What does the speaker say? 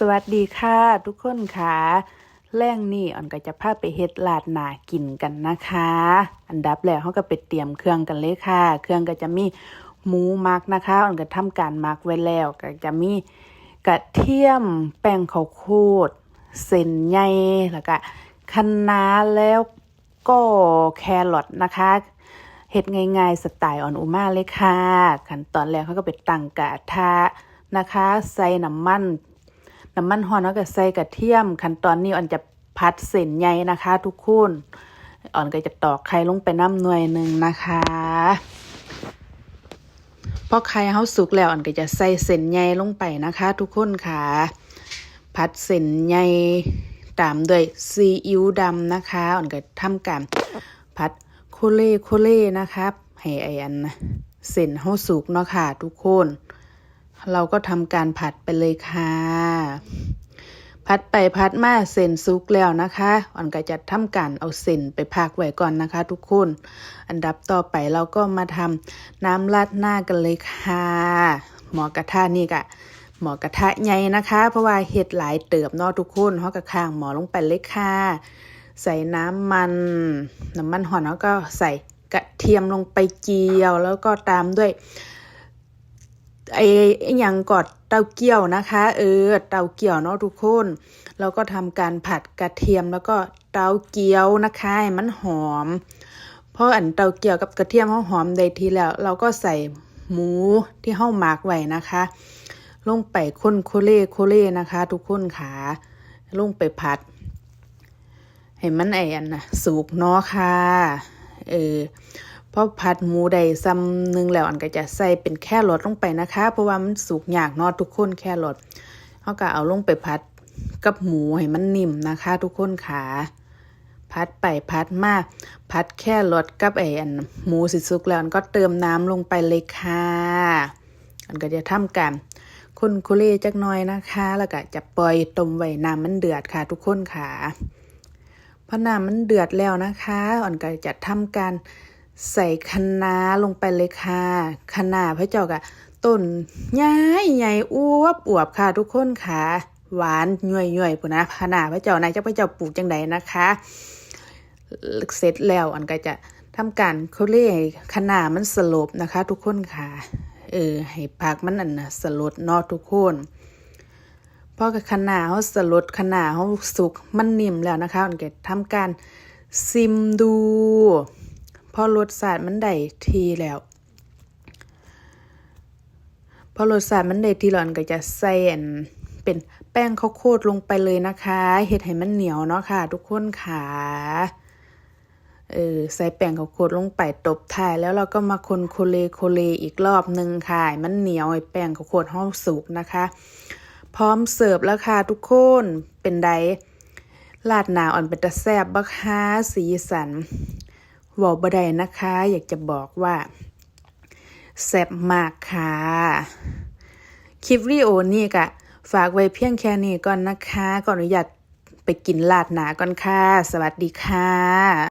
สวัสดีค่ะทุกคนค่ะ แรงนี่อ่อนก็จะพาไปเฮ็ดลาดหนากินกันนะคะ อันดับแรกเขาก็ไปเตรียมเครื่องกันเลยค่ะ เครื่องก็จะมีหมูมักนะคะอ่อนก็ทำการมักไว้แล้วก็จะมีกระเทียมแป้งข้าวโพดเส้นใหญ่แล้วก็คะน้าแล้วก็แครอทนะคะเฮ็ดง่ายๆสไตล์อ่อนอุมาเลยค่ะ ขั้นตอนแรกเขาก็ไปตั้งกระทะนะคะ ใส่น้ำมัน น้ำมันหอนแล้วก็ใส่กระเทียม ขั้นตอนนี้อ่อนจะพัดเส้นใยนะคะ ทุกคนอ่อนก็จะตอกไข่ลงไปน้ำหน่วยหนึ่งนะคะพอไข่เฮาสุกแล้วอ่อนก็จะใส่เส้นใยลงไปนะคะ ทุกคนค่ะ พัดเส้นใยตามด้วยซีอิ๊วดำนะคะอ่อนก็ทำการพัดโคเล่โคเล่นะครับให้ไออันเส้นเฮาสุกเนาะค่ะ ทุกคน เราก็ทำการผัดไปเลยค่ะ ผัดไปผัดมาเส้นสุกแล้วนะคะอ่อนก็จะทำการเอาเส้นไปพักไว้ก่อนนะคะ ทุกคน อันดับต่อไปเราก็มาทำน้ำราดหน้ากันเลยค่ะ หมอกระทะนี่กะหมอกระทะใหญ่นะคะ เพราะว่าเห็ดหลายเติบเนาะทุกคนเขากระข้างหมอลงไปเลยค่ะ ใส่น้ำมัน น้ำมันหอนแล้วก็ใส่กระเทียมลงไปเจียวแล้วก็ตามด้วย ไอ้ไอ้ยังกอดเตาเกี้ยวนะคะ เออ เตาเกี้ยวเนาะทุกคนแล้วก็ทำการผัดกระเทียมแล้วก็เตาเกี้ยวนะคะให้มันหอมเพราะอันเตาเกี้ยวกับกระเทียมเขาหอมได้ทีแล้ว เราก็ใส่หมูที่เฮาหมักไว้นะคะ ลงไปคนโคเล่โคเล่นะคะ ทุกคนขาลงไปผัดให้มันไออันนะสุกเนาะค่ะเออ พอผัดหมูได้ซ้ำหนึ่งแล้วอันก็จะใส่เป็นแค่รสลงไปนะคะ เพราะว่ามันสุกยากเนาะทุกคนแค่รสเขาก็เอาลงไปผัดกับหมูให้มันนิ่มนะคะ ทุกคนขาพัดไปพัดมาพัดแค่รสกับไออันหมูสิสุกแล้วอันก็เติมน้ำลงไปเลยค่ะ อันก็จะทำการคนโคเล่จักน่อยนะคะ แล้วก็จะปล่อยต้มไว้น้ำมันเดือดค่ะ ทุกคนค่ะพอน้ำมันเดือดแล้วนะคะอ่อนก็จะทำการ ใส่คะน้าลงไปเลยค่ะคะน้าพระเจ้ากะต้นใหญ่ใหญ่อวบอวบค่ะทุกคนค่ะ หวานย่อยย่อยปุ่นนะคะน้าพระเจ้านายเจ้าพระเจ้าปลูกจังใดนะคะ เสร็จแล้วอันก็จะทำการเขาเรียกคะน้ามันสลบนะคะ ทุกคนค่ะเออให้ผักมันอันน่ะสลดนอทุกคนพอกับขนาเขาสลดขนาเขาสุกมันนิ่มแล้วนะคะอันเกตทำการซิมดู พอรสชาติมันได้ทีแล้ว พอรสชาติมันได้ทีแล้วอันก็จะใส่เป็นแป้งข้าวโพดลงไปเลยนะคะเฮ็ดให้มันเหนียวเนาะค่ะ ทุกคนค่ะเออใส่แป้งข้าวโพดลงไปตบท้ายแล้วเราก็มาคนโคเลโคเลอีกรอบหนึ่งค่ะ มันเหนียวไอ้แป้งข้าวโพดห้องสุกนะคะ พร้อมเสิร์ฟแล้วค่ะทุกคนเป็นไดลาดหนาอ่อนเป็นตะแซบบักฮาสีสันเวอกบไดนะคะ อยากจะบอกว่าแซ่บมากค่ะ คลิปวิดีโอนี่กะ ฝากไว้เพียงแค่นี้ก่อนนะคะ ก่อนอนุญาตไปกินลาดหนาก่อนค่ะ สวัสดีค่ะ